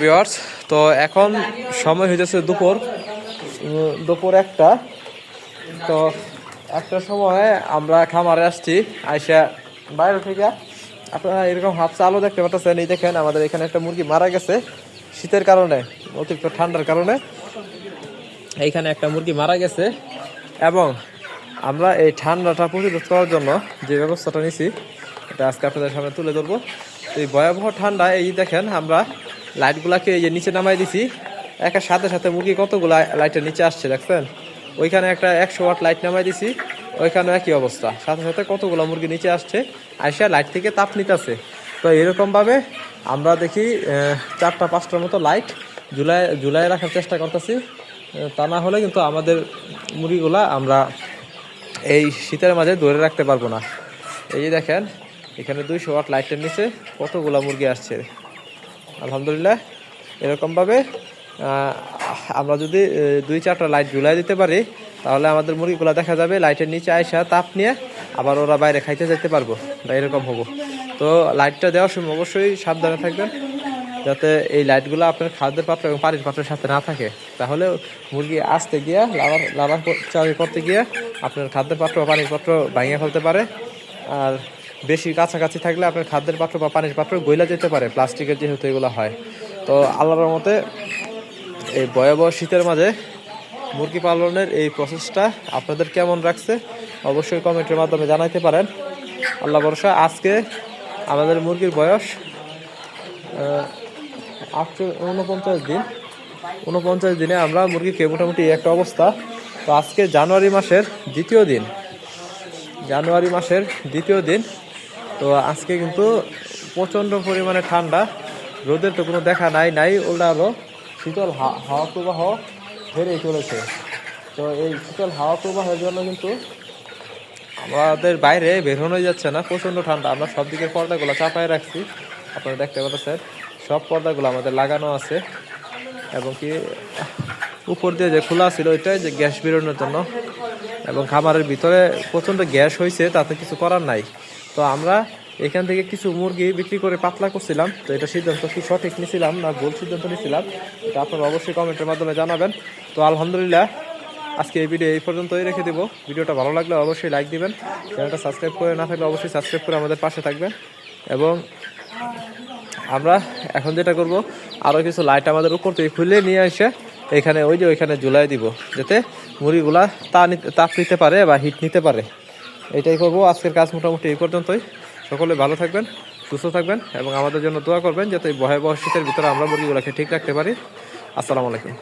Viewers, তো এখন সময় হইতেছে দুপুর দুপুর একটা। তো একটা সময় আমরা খামারে আসছি, আইসা বাইরে থেকে। আপনারা এরকম হাফসা আলো দেখতে পাচ্ছেন এই দেখেন আমাদের এখানে একটা মুরগি মারা গেছে শীতের কারণে, অতিরিক্ত ঠান্ডার কারণে। এইখানে একটা মুরগি মারা গেছে এবং আমরা এই ঠান্ডাটা প্রতিরোধ করার জন্য যে ব্যবস্থাটা নিছি, এটা আজকে আপনাদের সামনে তুলে ধরবো। এই ভয়াবহ ঠান্ডা এই দেখেন আমরা লাইটগুলাকে এই যে নিচে নামাই দিছি একের সাথে সাথে মুরগি কতগুলা লাইটের নিচে আসছে দেখছেন? ওইখানে একটা একশো ওয়াট লাইট নামাই দিছি, ওইখানে একই অবস্থা। সাথে সাথে কতগুলা মুরগি নিচে আসছে, আইসা লাইট থেকে তাপ নিতেছে। তো এরকমভাবে আমরা দেখি চারটা, পাঁচটার মতো লাইট জুলাই জুলাই রাখার চেষ্টা করতেছি। তা না হলে কিন্তু আমাদের মুরগিগুলা আমরা এই শীতের মাঝে ধরে রাখতে পারব না। এই যে দেখেন, এখানে দুইশো ওয়াট লাইটের নিচে কতগুলা মুরগি আসছে। আলহামদুলিল্লাহ, এরকমভাবে আমরা যদি দুই চারটা লাইট ঝুলাই দিতে পারি, তাহলে আমাদের মুরগিগুলো দেখা যাবে লাইটের নিচে আইসা তাপ নিয়ে আবার ওরা বাইরে খাইতে যেতে পারব বা এরকম হব। তো লাইটটা দেওয়ার সময় অবশ্যই সাবধানে থাকবেন, যাতে এই লাইটগুলো আপনার খাদ্যের পাত্র এবং পানির পাত্রের সাথে না থাকে। তাহলে মুরগি আসতে গিয়ে, লাভার লাভার চাবি করতে গিয়ে আপনার খাদ্যের পাত্র বা পানির পাত্র ভাঙিয়ে ফেলতে পারে। আর বেশি কাছাকাছি থাকলে আপনার খাদ্যের পাত্র বা পানির পাত্র গইলা যেতে পারে, প্লাস্টিকের যেহেতু এগুলো হয়। তো আল্লাহর মতে এই ভয়াবহ শীতের মাঝে মুরগি পালনের এই প্রসেসটা আপনাদের কেমন রাখছে, অবশ্যই কমেন্টের মাধ্যমে জানাইতে পারেন। আল্লাহ ভরসা, আজকে আমাদের মুরগির বয়স আটশো উনপঞ্চাশ দিন। উনপঞ্চাশ দিনে আমরা মুরগিকে মোটামুটি একটা অবস্থা। তো আজকে জানুয়ারি মাসের দ্বিতীয় দিন। জানুয়ারি মাসের দ্বিতীয় দিন। তো আজকে কিন্তু প্রচণ্ড পরিমাণে ঠান্ডা। রোদের তো কোনো দেখা নাই নাই ওটা হলো শীতল হাওয়া প্রবাহ বেড়েই চলেছে। তো এই শীতল হাওয়া প্রবাহের জন্য কিন্তু আমাদের বাইরে বেরোনো যাচ্ছে না, প্রচণ্ড ঠান্ডা। আমরা সব দিকের পর্দাগুলো চাপায় রাখছি। আপনারা দেখতে পাচ্ছেন, সব পর্দাগুলো আমাদের লাগানো আছে। এবং কি, উপর দিয়ে যে খোলা ছিল ওইটাই যে গ্যাস বেরোনোর জন্য। এবং খামারের ভিতরে প্রচণ্ড গ্যাস হয়েছে তাতে কিছু করার নাই। তো আমরা এখান থেকে কিছু মুরগি বিক্রি করে পাতলা করছিলাম। তো এটা সিদ্ধান্ত কি সঠিক নিয়েছিলাম না ভুল সিদ্ধান্ত নিয়েছিলাম এটা আপনারা অবশ্যই কমেন্টের মাধ্যমে জানাবেন। তো আলহামদুলিল্লাহ, আজকে এই ভিডিও এই পর্যন্তই রেখে দেবো। ভিডিওটা ভালো লাগলে অবশ্যই লাইক দিবেন। চ্যানেলটা সাবস্ক্রাইব করে না থাকলে অবশ্যই সাবস্ক্রাইব করে আমাদের পাশে থাকবেন। এবং আমরা এখন যেটা করব আরও কিছু লাইট আমাদের উপর থেকে খুলে নিয়ে এসে এখানে ওই যে ওইখানে ঝুলাই দিব, যাতে মুরগিগুলা তা নিতে তাপ নিতে পারে বা হিট নিতে পারে। এটাই করব। আজকের কাজ মোটামুটি এই পর্যন্তই। সকলে ভালো থাকবেন, সুস্থ থাকবেন এবং আমাদের জন্য দোয়া করবেন, যাতে ভয়াবহ শীতের ভিতরে আমরা মুরগিগুলোকে ঠিক রাখতে পারি। আসসালামু আলাইকুম।